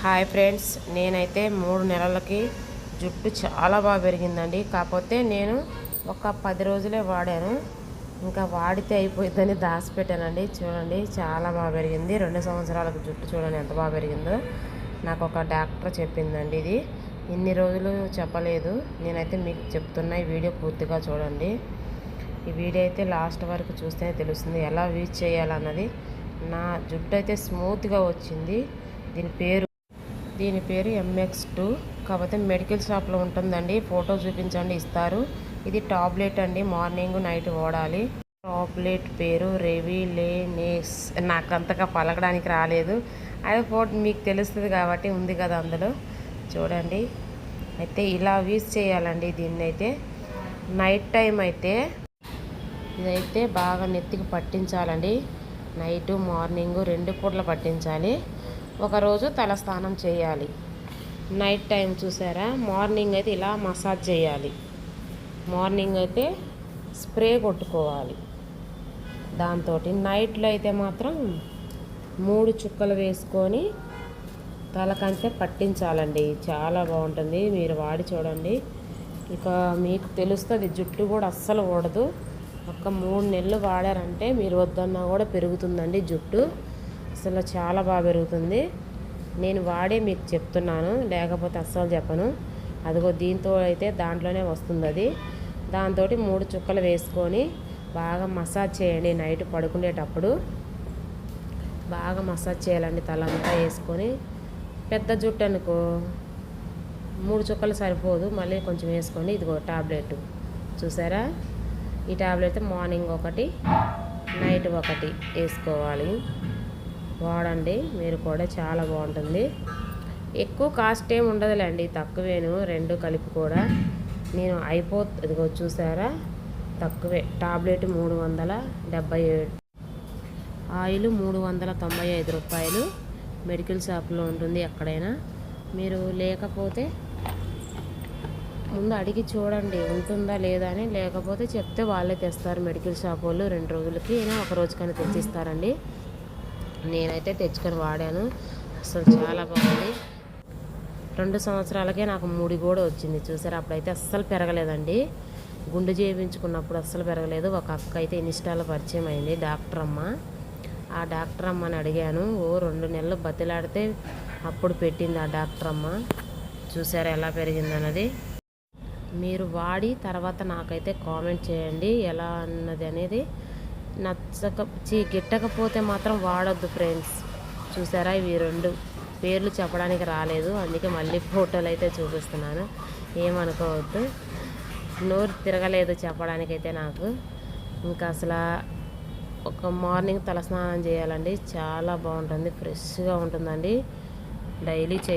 Hi friends నేనైతే మూడు నెలలకి జుట్టు చాలా బాగా పెరిగిందండి. కాకపోతే నేను ఒక పది రోజులే వాడాను. ఇంకా వాడితే అయిపోయిందని దాచిపెట్టానండి. చూడండి చాలా బాగా పెరిగింది. రెండు సంవత్సరాలకు జుట్టు చూడండి ఎంత బాగా పెరిగిందో. నాకు ఒక డాక్టర్ చెప్పిందండి ఇది. ఇన్ని రోజులు చెప్పలేదు. నేనైతే మీకు చెప్తున్నా ఈ వీడియో పూర్తిగా చూడండి. ఈ వీడియో అయితే లాస్ట్ వరకు చూస్తేనే తెలుస్తుంది ఎలా యూజ్ చేయాలన్నది. నా జుట్టు అయితే స్మూత్గా వచ్చింది. దీని పేరు దీని పేరు ఎంఎక్స్ టూ కాకపోతే మెడికల్ షాప్లో ఉంటుందండి. ఫోటో చూపించండి ఇస్తారు. ఇది టాబ్లెట్ అండి. మార్నింగ్ నైట్ వాడాలి. టాబ్లెట్ పేరు రెవిలేనేస్. నాకు అంతగా పలకడానికి రాలేదు. అది ఫోటో మీకు తెలుస్తుంది కాబట్టి ఉంది కదా అందులో. చూడండి. అయితే ఇలా యూజ్ చేయాలండి దీన్ని అయితే. నైట్ టైం అయితే ఇదైతే బాగా నెత్తికి పట్టించాలండి. నైటు మార్నింగు రెండు పూట్ల పట్టించాలి. ఒకరోజు తలస్నానం చేయాలి. నైట్ టైం చూసారా? మార్నింగ్ అయితే ఇలా మసాజ్ చేయాలి. మార్నింగ్ అయితే స్ప్రే కొట్టుకోవాలి. దాంతో నైట్లో అయితే మాత్రం మూడు చుక్కలు వేసుకొని తలకంటే పట్టించాలండి. చాలా బాగుంటుంది. మీరు వాడి చూడండి. ఇక మీకు తెలుస్తుంది జుట్టు కూడా అస్సలు ఓడదు ఒక మూడు నెలలు వాడారంటే మీరు వద్దన్నా కూడా పెరుగుతుందండి జుట్టు. అసలు చాలా బాగా పెరుగుతుంది. నేను వాడే మీకు చెప్తున్నాను లేకపోతే అస్సలు చెప్పను. అదిగో దీంతో అయితే దాంట్లోనే వస్తుంది అది. దాంతో మూడు చుక్కలు వేసుకొని బాగా మసాజ్ చేయండి నైట్ పడుకునేటప్పుడు. బాగా మసాజ్ చేయాలండి తలంతా వేసుకొని. పెద్ద జుట్టు అనుకో మూడు చుక్కలు సరిపోదు మళ్ళీ కొంచెం వేసుకోండి ఇదిగో టాబ్లెట్. చూసారా? ఈ టాబ్లెట్ మార్నింగ్ ఒకటి నైట్ ఒకటి వేసుకోవాలి. వాడండి మీరు కూడా చాలా బాగుంటుంది. ఎక్కువ కాస్ట్ ఏమి ఉండదులేండి తక్కువేను రెండు కలిపి కూడా. నేను అయిపో ఇదిగో చూసారా? తక్కువే. టాబ్లెట్ మూడు వందల డెబ్బై ఏడు. ఆయిల్ మూడు వందల తొంభై ఐదు రూపాయలు. మెడికల్ షాప్లో ఉంటుంది ఎక్కడైనా. మీరు లేకపోతే ముందు అడిగి చూడండి ఉంటుందా లేదా అని. లేకపోతే చెప్తే వాళ్ళే తెస్తారు. మెడికల్ షాప్ వాళ్ళు రెండు రోజులకి అయినా ఒక రోజుకైనా తెచ్చిస్తారండి. నేనైతే తెచ్చుకొని వాడాను. అసలు చాలా బాగుంది. రెండు సంవత్సరాలకే నాకు మూడి కూడా వచ్చింది. చూసారు? అప్పుడైతే అస్సలు పెరగలేదండి. గుండె చేయించుకున్నప్పుడు అస్సలు పెరగలేదు. ఒక అక్క అయితే ఇన్స్టాలో పరిచయం అయింది డాక్టర్ అమ్మ ఆ డాక్టర్ అమ్మని అడిగాను ఓ రెండు నెలలు బతిలాడితే అప్పుడు పెట్టింది ఆ డాక్టర్ అమ్మ చూసారా ఎలా పెరిగిందన్నది? మీరు వాడి తర్వాత నాకైతే కామెంట్ చేయండి. ఎలా అన్నది అనేది నచ్చక చీ గిట్టకపోతే మాత్రం వాడొద్దు ఫ్రెండ్స్. చూసారా? ఇవి రెండు పేర్లు చెప్పడానికి రాలేదు. అందుకే మళ్ళీ ఫోటోలు అయితే చూపిస్తున్నాను. ఏమనుకోవద్దు. నోరు తిరగలేదు చెప్పడానికైతే నాకు. ఇంకా అసలు ఒక మార్నింగ్ తలస్నానం చేయాలండి. చాలా బాగుంటుంది. ఫ్రెష్గా ఉంటుందండి. డైలీ చే